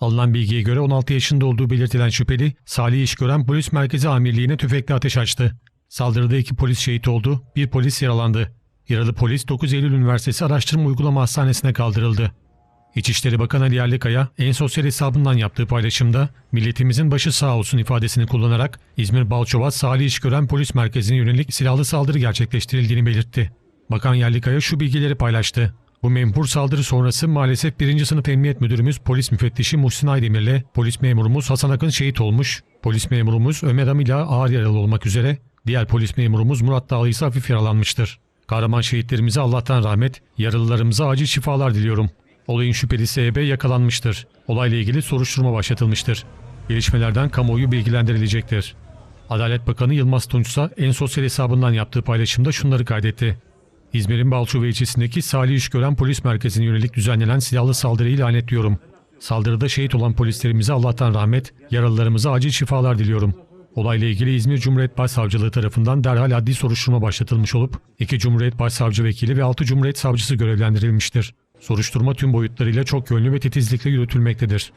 Alınan bilgiye göre 16 yaşında olduğu belirtilen şüpheli, Salih İşgören Polis Merkezi Amirliği'ne tüfekle ateş açtı. Saldırıda iki polis şehit oldu, bir polis yaralandı. Yaralı polis 9 Eylül Üniversitesi Araştırma Uygulama Hastanesi'ne kaldırıldı. İçişleri Bakanı Ali Yerlikaya en sosyal hesabından yaptığı paylaşımda milletimizin başı sağ olsun ifadesini kullanarak İzmir Balçova Salih İşgören Polis Merkezi'ne yönelik silahlı saldırı gerçekleştirildiğini belirtti. Bakan Yerlikaya şu bilgileri paylaştı. Bu menfur saldırı sonrası maalesef 1. sınıf emniyet müdürümüz polis müfettişi Muhsin Aydemir'le polis memurumuz Hasan Akın şehit olmuş. Polis memurumuz Ömer Amila ağır yaralı olmak üzere diğer polis memurumuz Murat Dağlı ise hafif yaralanmıştır. Kahraman şehitlerimize Allah'tan rahmet, yaralılarımıza acil şifalar diliyorum. Olayın şüphelisi EB yakalanmıştır. Olayla ilgili soruşturma başlatılmıştır. Gelişmelerden kamuoyu bilgilendirilecektir. Adalet Bakanı Yılmaz Tunç ise en sosyal hesabından yaptığı paylaşımda şunları kaydetti. İzmir'in Balçova ilçesindeki Salih İşgören Polis Merkezi'ne yönelik düzenlenen silahlı saldırıyı lanetliyorum. Saldırıda şehit olan polislerimize Allah'tan rahmet, yaralılarımıza acil şifalar diliyorum. Olayla ilgili İzmir Cumhuriyet Başsavcılığı tarafından derhal adli soruşturma başlatılmış olup 2 Cumhuriyet Başsavcı Vekili ve 6 Cumhuriyet Savcısı görevlendirilmiştir. Soruşturma tüm boyutlarıyla çok yönlü ve titizlikle yürütülmektedir.